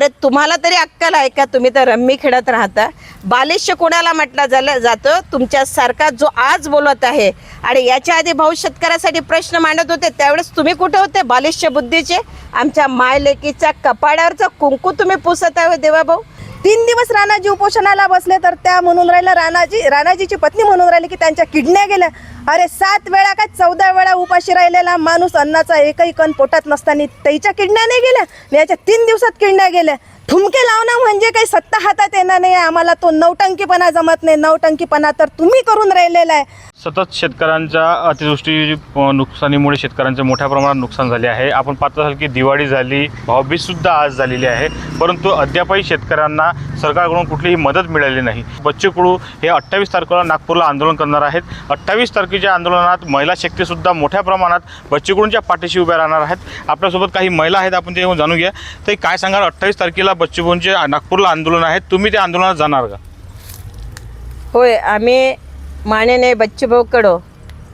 अरे तुम्हाला तरी अक्कल आहे का? तुम्ही तर रम्मी खेळत राहता. बालिश कोणाला म्हटलं झालं जातं? तुमच्यासारखा जो आज बोलत आहे आणि याच्या आधी भाऊ शेतकऱ्यासाठी प्रश्न मांडत होते त्यावेळेस तुम्ही कुठे होते? बालिश्य बुद्धीचे? आमच्या मायलेकीच्या कपाडावरचं कुंकू तुम्ही पुसत आहे हो देवा भाऊ. तीन दिवस राणाजी उपोषणाला बसले तर त्या म्हणून राहिल्या राणाजी राणाजीची पत्नी म्हणून राहिली की त्यांच्या किडण्या गेल्या. अरे सात वेळा काय चौदा वेळा उपाशी राहिलेला माणूस अन्नाचा एकही कण पोटात नसताना त्याच्या किडण्या नाही गेल्या याच्या तीन दिवसात किडण्या गेल्या. ठुमके लावणं म्हणजे काही सत्ता हातात येणार नाही आम्हाला तो नवटंकीपणा जमत नाही. नवटंकीपणा तर तुम्ही करून राहिलेला आहे. सतत शेतकऱ्यांच्या अतिवृष्टी नुकसानीमुळे शेतकऱ्यांचे मोठ्या प्रमाणात नुकसान झाले आहे. आपण पाहत असाल की दिवाळी झाली भाऊबीजसुद्धा आज झालेली आहे. परंतु अद्यापही शेतकऱ्यांना सरकारकडून कुठलीही मदत मिळाली नाही. बच्चू हे अठ्ठावीस तारखेला नागपूरला आंदोलन करणार आहेत. अठ्ठावीस तारखेच्या आंदोलनात महिला शक्तीसुद्धा मोठ्या प्रमाणात बच्चू पाठीशी उभ्या राहणार आहेत. आपल्यासोबत काही महिला आहेत आपण ते जाणून घ्या ते काय सांगाल अठ्ठावीस तारखेला बच्चू जे नागपूरला आंदोलन आहे तुम्ही त्या आंदोलनात जाणार का? होय आम्ही माननीय बच्चूभाऊकडं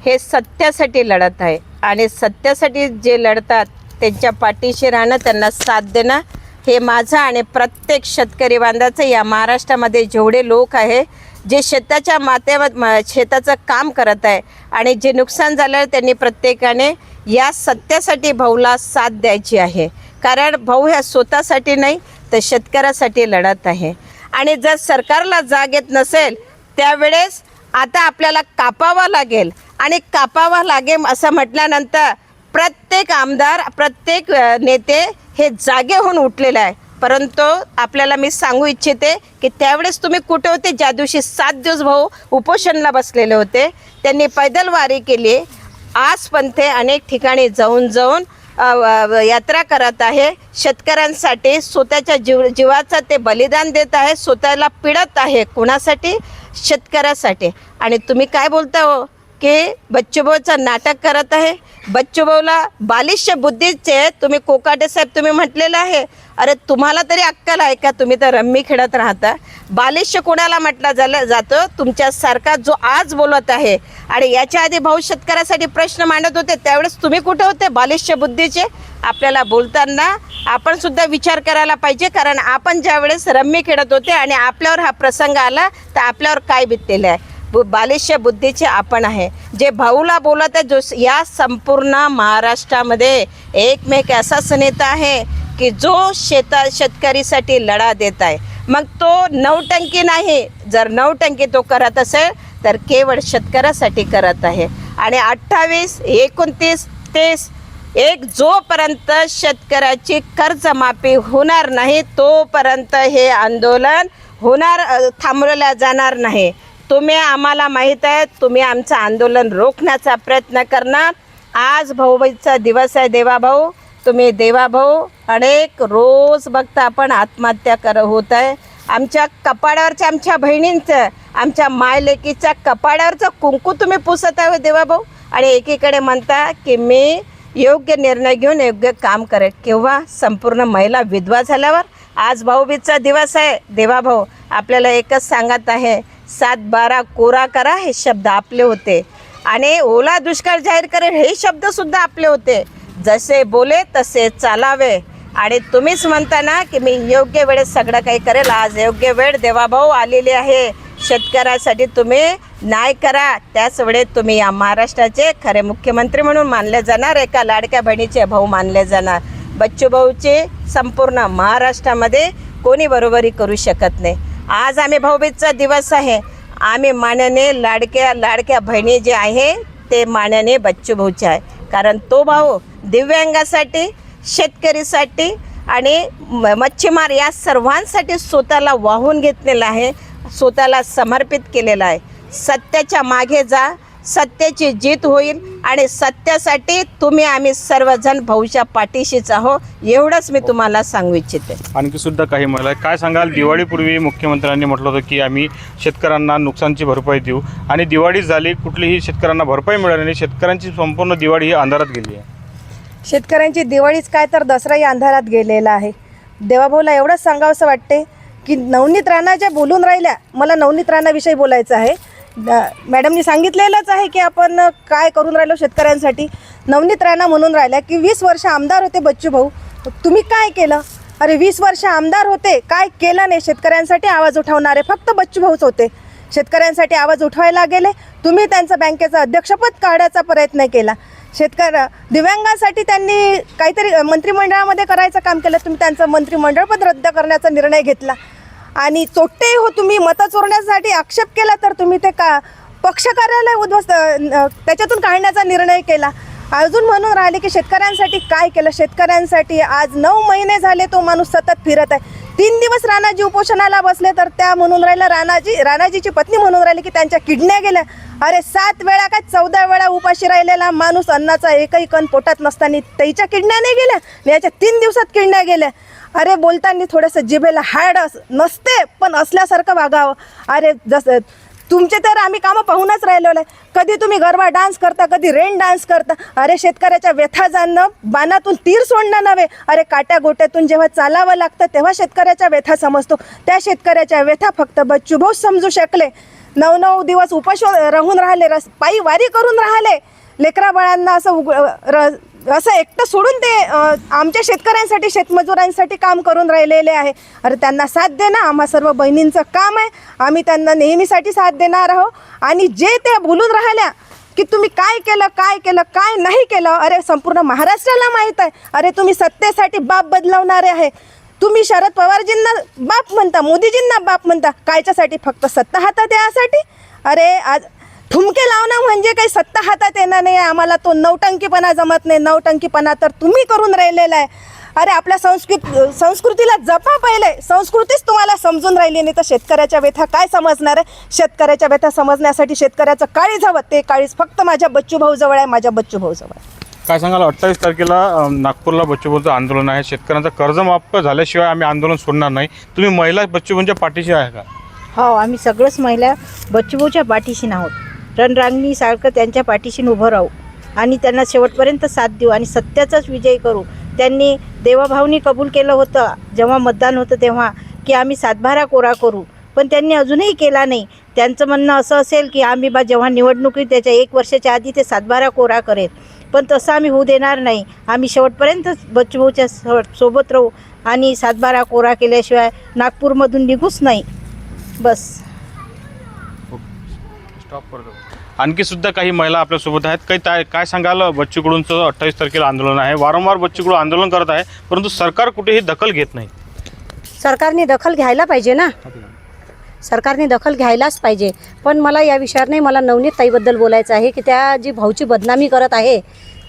हे सत्यासाठी लढत आहे आणि सत्यासाठी जे लढतात त्यांच्या पाठीशी राहणं त्यांना साथ देणं हे माझं आणि प्रत्येक शेतकरी बांधाचं या महाराष्ट्रामध्ये जेवढे लोक आहे जे शेताच्या माथ्यावर म- शेताचं काम करत आहे आणि जे नुकसान झालं त्यांनी प्रत्येकाने या सत्यासाठी भाऊला साथ द्यायची आहे. कारण भाऊ ह्या स्वतःसाठी नाही तर शेतकऱ्यासाठी लढत आहे. आणि जर सरकारला जाग येत नसेल त्यावेळेस आता आपल्याला कापावा लागेल. आणि कापावा लागेल असं म्हटल्यानंतर प्रत्येक आमदार प्रत्येक नेते हे जागे होऊन उठलेले आहे. परंतु आपल्याला मी सांगू इच्छिते की त्यावेळेस तुम्ही कुठे होते? ज्या दिवशी सात दिवस भाऊ उपोषणला बसलेले होते त्यांनी पैदल वारी केली. आज पण ते अनेक ठिकाणी जाऊन जाऊन यात्रा करत आहे. शेतकऱ्यांसाठी स्वतःच्या जीव जीवाचं ते बलिदान देत आहे स्वतःला पिडत आहे कुणासाठी? शेतकऱ्यासाठी. आणि तुम्ही काय बोलता हो? की बच्चूभाऊचं नाटक करत आहे. बच्चूभाऊला बालिश्य बुद्धीचे तुम्ही कोकाटे साहेब तुम्ही म्हटलेलं आहे. अरे तुम्हाला तरी अक्कल आहे का? तुम्ही तर रम्मी खेळत राहता. बालिश कोणाला म्हटलं झालं जातं? तुमच्यासारखा जो आज बोलत आहे. आणि याच्या आधी भाऊ शेतकऱ्यासाठी प्रश्न मांडत होते त्यावेळेस तुम्ही कुठे होते बालिश्य बुद्धीचे? आपल्याला बोलताना आपण सुद्धा विचार करायला पाहिजे कारण आपण ज्यावेळेस रम्मी खेळत होते आणि आपल्यावर हा प्रसंग आला तर आपल्यावर काय बितलेलं आहे? बु- बालिश बुद्धीचे आपण आहे. जे भाऊला बोलत आहे जो या संपूर्ण महाराष्ट्रामध्ये एकमेक असा नेता आहे की जो शेता शेतकरीसाठी लढा देत आहे. मग तो नवटंकी नाही जर नवटंकी तो करत असेल तर केवळ शेतकऱ्यासाठी करत आहे. आणि अठ्ठावीस एकोणतीस तीस एक जोपर्यंत शेतकऱ्याची कर्जमाफी होणार नाही तोपर्यंत हे आंदोलन होणार थांबवल्या जाणार नाही. तुम्ही आम्हाला माहीत आहे तुम्ही आमचं आंदोलन रोखण्याचा प्रयत्न करणार. आज भाऊबाईचा दिवस आहे देवाभाऊ तुम्ही देवाभाऊ अनेक रोज बघता आपण आत्महत्या कर होत आहे. आमच्या कपाडावरच्या आमच्या बहिणींचं आमच्या मायलेकीच्या कपाडावरचं कुंकू तुम्ही पुसत आहे देवाभाऊ आणि एकीकडे म्हणता की मी योग्य निर्णय घेऊन योग्य काम करेल किंवा संपूर्ण महिला विधवा झाल्यावर. आज भाऊबीजचा दिवस आहे देवाभाऊ आपल्याला एकच सांगत आहे सात बारा कोरा करा हे शब्द आपले होते. आणि ओला दुष्काळ जाहीर करेल हे शब्द सुद्धा आपले होते. जसे बोले तसे चालावे. आणि तुम्हीच म्हणता ना की मी योग्य वेळेस सगळं काही करेल. आज योग्य वेळ देवाभाऊ आलेली आहे. शेतकऱ्यासाठी तुम्ही न्याय करा. त्याच वेळेत तुम्ही या महाराष्ट्राचे खरे मुख्यमंत्री म्हणून मानले जाणार एका लाडक्या बहिणीचे भाऊ मानले जाणार. बच्चूभाऊची संपूर्ण महाराष्ट्रामध्ये कोणी बरोबरी करू शकत नाही. आज आम्ही भाऊबीजचा दिवस आहे. आम्ही मानने लाडक्या लाडक्या बहिणी जे आहे ते मानने बच्चू भाऊचे आहे. कारण तो भाऊ दिव्यांगासाठी शेतकरीसाठी आणि म- मच्छीमार या सर्वांसाठी स्वतःला वाहून घेतलेला आहे स्वतःला समर्पित केलेला आहे. सत्याच्या मागे जा सत्याची जीत होईल आणि सत्यासाठी तुम्ही आम्ही सर्वजण भाऊच्या पाठीशीच आहो एवढंच मी तुम्हाला सांगू इच्छिते. आणखी सुद्धा काही आहेत. काय सांगाल? दिवाळीपूर्वी मुख्यमंत्र्यांनी म्हटलं होतं की आम्ही शेतकऱ्यांना नुकसानची भरपाई देऊ. आणि दिवाळी झाली कुठलीही शेतकऱ्यांना भरपाई मिळाली नाही. शेतकऱ्यांची संपूर्ण दिवाळी ही अंधारात गेली आहे. शेतकऱ्यांची दिवाळीच काय तर दसराही अंधारात गेलेला आहे. देवाभाऊला एवढंच सांगावंसं वाटते की नवनीत राणा ज्या बोलून राहिल्या मला नवनीत राणाविषयी बोलायचं आहे. मॅडमनी सांगितलेलंच आहे की आपण काय करून राहिलो शेतकऱ्यांसाठी. नवनीत राणा म्हणून राहिल्या की वीस वर्ष आमदार होते बच्चू भाऊ. तुम्ही काय केलं? अरे वीस वर्ष आमदार होते. काय केलं नाही शेतकऱ्यांसाठी? आवाज उठवणारे फक्त बच्चू भाऊच होते. शेतकऱ्यांसाठी आवाज उठवायला गेले. तुम्ही त्यांचं बँकेचं अध्यक्षपद काढायचा प्रयत्न केला. शेतकरी दिव्यांगांसाठी त्यांनी काहीतरी मंत्रिमंडळामध्ये करायचं काम केलं. तुम्ही त्यांचं मंत्रिमंडळपद रद्द करण्याचा निर्णय घेतला. आणि चोट्टे हो तुम्ही मतं चोरण्यासाठी आक्षेप केला तर तुम्ही ते का पक्ष कार्यालय उद्ध्वस्त त्याच्यातून काढण्याचा निर्णय केला. अजून म्हणून राहिले की शेतकऱ्यांसाठी काय केलं? शेतकऱ्यांसाठी आज नऊ महिने झाले तो माणूस सतत फिरत आहे. तीन दिवस राणाजी उपोषणाला बसले तर त्या म्हणून राहिल्या राणाजी राणाजीची पत्नी म्हणून राहिली की त्यांच्या किडण्या गेल्या. अरे सात वेळा काय चौदा वेळा उपाशी राहिलेला माणूस अन्नाचा एकही कण पोटात नसताना त्याच्या किडण्या नाही गेल्या आणि याच्या तीन दिवसात किडण्या गेल्या. अरे बोलताना थोडंसं जिभेला हाड नसते पण असल्यासारखं वागावं. अरे जसं तुमचे तर आम्ही कामं पाहूनच राहिलेलो आहे. कधी तुम्ही गरबा डान्स करता कधी रेन डान्स करता. अरे शेतकऱ्याच्या व्यथा जाणणं बाणातून तीर सोडणं नव्हे. अरे काट्या गोट्यातून जेव्हा चालावं लागतं तेव्हा शेतकऱ्याच्या व्यथा समजतो. त्या शेतकऱ्याच्या व्यथा फक्त बच्चू भाऊ समजू शकले. नऊ नऊ दिवस उपाश राहून राहिले रस पायी वारी करून राहिले. लेकरा बाळांना असं उग र असं एकटं सोडून ते आमच्या शेतकऱ्यांसाठी शेतमजुरांसाठी काम करून राहिलेले आहे. अरे त्यांना साथ देणं आम्हा सर्व बहिणींचं काम आहे. आम्ही त्यांना नेहमीसाठी साथ देणार आहोत. आणि जे त्या बोलून राहिल्या की तुम्ही काय केलं काय केलं काय नाही केलं अरे संपूर्ण महाराष्ट्राला माहीत आहे. अरे तुम्ही सत्तेसाठी बाप बदलवणारे आहे. तुम्ही शरद पवारजींना बाप म्हणता मोदीजींना बाप म्हणता कायच्यासाठी फक्त सत्ता हातात यासाठी? अरे आज ठुमके लावणं म्हणजे काही सत्ता हातात येणार नाही आहे. आम्हाला तो नौटंकीपणा जमत नाही. नौटंकीपणा तर तुम्ही करून राहिलेला आहे. अरे आपल्या संस्कृत संस्कृतीला जपा पहिले. संस्कृतीच तुम्हाला समजून राहिली नाही तर शेतकऱ्याच्या व्यथा काय समजणार आहे? शेतकऱ्याच्या व्यथा समजण्यासाठी शेतकऱ्याचं काळीज हवं. ते काळीज फक्त माझ्या बच्चू भाऊ जवळ आहे माझ्या बच्चू भाऊ जवळ आहे. काय सांगाल? अठ्ठावीस तारखेला अ, नागपूरला बच्चूभाऊचं आंदोलन आहे. शेतकऱ्यांचं कर्जमाफ झाल्याशिवाय आम्ही आंदोलन सोडणार नाही. तुम्ही महिला बच्चूभाऊंच्या पाठीशी आहे का? हो आम्ही सगळंच महिला बच्चूभाऊच्या पाठीशी आहोत. रणरांगणीसारखं त्यांच्या पाठीशी उभं राहू आणि त्यांना शेवटपर्यंत साथ देऊ आणि सत्याचाच विजय करू. त्यांनी देवाभावनी कबूल केलं होतं जेव्हा मतदान होतं तेव्हा की आम्ही सातबारा कोरा करू. पण त्यांनी अजूनही केला नाही. त्यांचं म्हणणं असं असेल की आम्ही बा जेव्हा निवडणुकीत त्याच्या एक वर्षाच्या आधी ते सातबारा कोरा करेल. पण तसं आम्ही होऊ देणार नाही. आम्ही शेवटपर्यंत बच्चूभाऊच्या सोबत राहू आणि सातबारा कोरा केल्याशिवाय नागपूरमधून निघूच नाही. बस. करतो. आणखी सुद्धा काही महिला आपल्यासोबत आहेत. काही काय काय सांगाल? बच्चूकडूंचं अठ्ठावीस तारखेला आंदोलन आहे. वारंवार बच्चूकडू आंदोलन करत आहे. परंतु सरकार कुठेही दखल घेत नाही. सरकारने दखल घ्यायला पाहिजे ना? सरकारने दखल घ्यायलाच पाहिजे. पण मला या विषयावर नाही मला नवनीत ताईबद्दल बोलायचं आहे की त्या जी भाऊची बदनामी करत आहे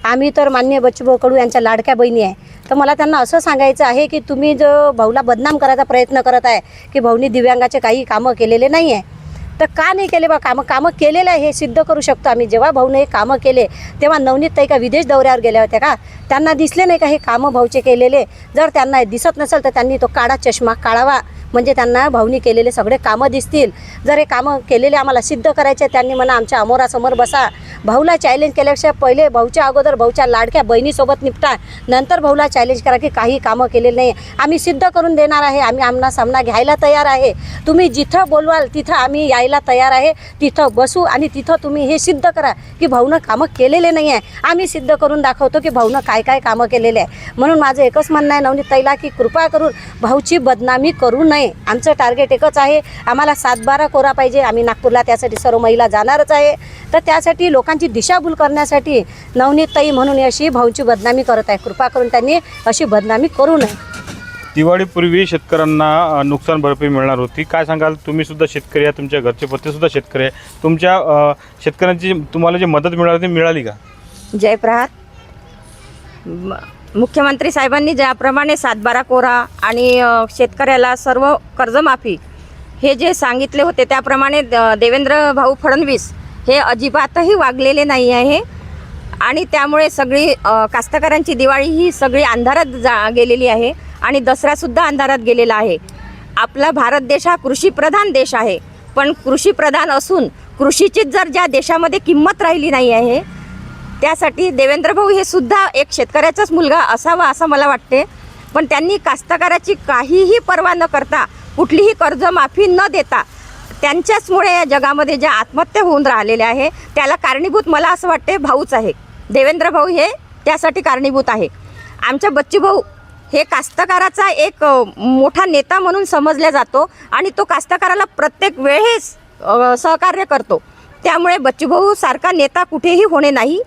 आम्ही तर मान्य बच्चूभाऊ कडू यांच्या लाडक्या बहिणी आहे. तर मला त्यांना असं सांगायचं आहे की तुम्ही जो भाऊला बदनाम करायचा प्रयत्न करत आहे की भाऊनी दिव्यांगाचे काही कामं केलेले नाही आहे तर का नाही केले बा? कामं कामं केलेलं आहे हे सिद्ध करू शकतो आम्ही. जेव्हा भाऊने हे कामं केले तेव्हा नवनीत ताई का विदेश दौऱ्यावर गेल्या होत्या का? त्यांना दिसले नाही का हे कामं भाऊचे केलेले? जर त्यांना दिसत नसेल तर त्यांनी तो काळा चष्मा काढावा. म्हणजे त्यांना भाऊनी केलेले सगळे कामं दिसतील. जर हे कामं केलेले आम्हाला सिद्ध करायचे त्यांनी म्हणा आमच्या अमोरासमोर बसा. भाऊला चॅलेंज केल्यापेक्षा पहिले भाऊच्या अगोदर भाऊच्या लाडक्या बहिणीसोबत निपटा. नंतर भाऊला चॅलेंज करा की काही कामं केलेली नाही आम्ही सिद्ध करून देणार आहे. आम्ही आमना सामना घ्यायला तयार आहे. तुम्ही जिथं बोलवाल तिथं आम्ही यायला तयार आहे. तिथं बसू आणि तिथं तुम्ही हे सिद्ध करा की भाऊनं कामं केलेले नाही आहे आम्ही सिद्ध करून दाखवतो की भाऊनं काय काय कामं केलेले आहे. म्हणून माझं एकच म्हणणं आहे नवनीत तैला की कृपा करून भाऊची बदनामी करू नये. आमचं टार्गेट एकच आहे. आम्हाला सातबारा कोरा पाहिजे. आम्ही नागपूरला त्यासाठी सर्व महिला जाणारच आहे. तर त्यासाठी लोकांची दिशाभूल करण्यासाठी नवनीत ताई म्हणून अशी भाऊची बदनामी करत आहे. कृपा करून त्यांनी अशी बदनामी करू नये. दिवाळीपूर्वी शेतकऱ्यांना नुकसान भरपाई मिळणार होती. काय सांगाल? तुम्ही सुद्धा शेतकरी आहे. तुमच्या घरचे पती सुद्धा शेतकरी आहे. तुमच्या शेतकऱ्यांची तुम्हाला जी मदत मिळाली ती मिळाली का? जयप्रहार म- मुख्यमंत्री साहेबांनी ज्याप्रमाणे सातबारा कोरा आणि शेतकऱ्याला सर्व कर्जमाफी हे जे सांगितले होते त्याप्रमाणे द- देवेंद्र भाऊ फडणवीस हे अजिबातही वागलेले नाही आहे. आणि त्यामुळे सगळी कास्तकऱ्यांची कास्तकारांची दिवाळी ही सगळी अंधारात जा गेलेली आहे आणि दसरासुद्धा अंधारात गेलेला आहे. आपला भारत देश हा कृषीप्रधान देश आहे. पण कृषीप्रधान असून कृषीचीच जर ज्या देशामध्ये किंमत राहिली नाही आहे त्यासाठी देवेंद्र भाऊ हे सुद्धा एक शेतकऱ्याचाच मुलगा असावा असं मला वाटते. पण त्यांनी कास्तकाराची काहीही पर्वा न करता कुठलीही कर्जमाफी न देता त्यांच्याचमुळे या जगामध्ये ज्या आत्महत्या होऊन राहिलेल्या आहे त्याला कारणीभूत मला असं वाटते भाऊच आहे. देवेंद्र भाऊ हे त्यासाठी कारणीभूत आहे. आमच्या बच्चू भाऊ हे कास्तकाराचा एक मोठा नेता म्हणून समजला जातो आणि तो कास्तकाराला प्रत्येक वेळेस सहकार्य करतो. त्यामुळे बच्चूभाऊ सारखा नेता कुठेही होणे नाही.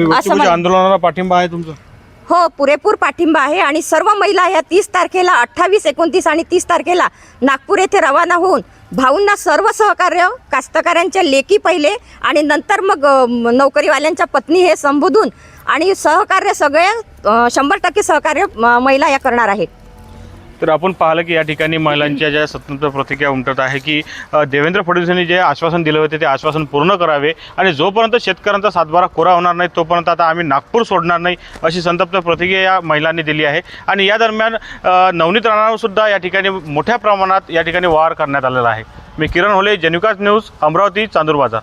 मला- आंदोलनाला पाठिंबा आहे तुमचा? हो पुरेपूर पाठिंबा आहे आणि सर्व महिला ह्या तीस तारखेला अठ्ठावीस एकोणतीस आणि तीस तारखेला नागपूर येथे रवाना होऊन भाऊंना सर्व सहकार्य कास्तकाऱ्यांच्या लेकी पहिले आणि नंतर मग अ, म- नोकरीवाल्यांच्या पत्नी हे संबोधून आणि सहकार्य सगळे अ, शंभर टक्के सहकार्य महिला या करणार आहेत. तर आपण पाहिलं की या ठिकाणी महिलांच्या ज्या स्वतंत्र प्रतिक्रिया उमटत आहे की देवेंद्र देवेंद्र फडणवीसांनी जे आश्वासन दिलं होते ते आश्वासन पूर्ण करावे आणि जोपर्यंत शेतकऱ्यांचा सातबारा कोरा होणार नाही तोपर्यंत आता आम्ही नागपूर सोडणार नाही अशी संतप्त प्रतिक्रिया या महिलांनी दिली आहे. आणि या दरम्यान नवनीत राणावरसुद्धा या ठिकाणी मोठ्या प्रमाणात या ठिकाणी वार करण्यात आलेला आहे. मी किरण होले जनुकास न्यूज अमरावती चांदूर बाजार.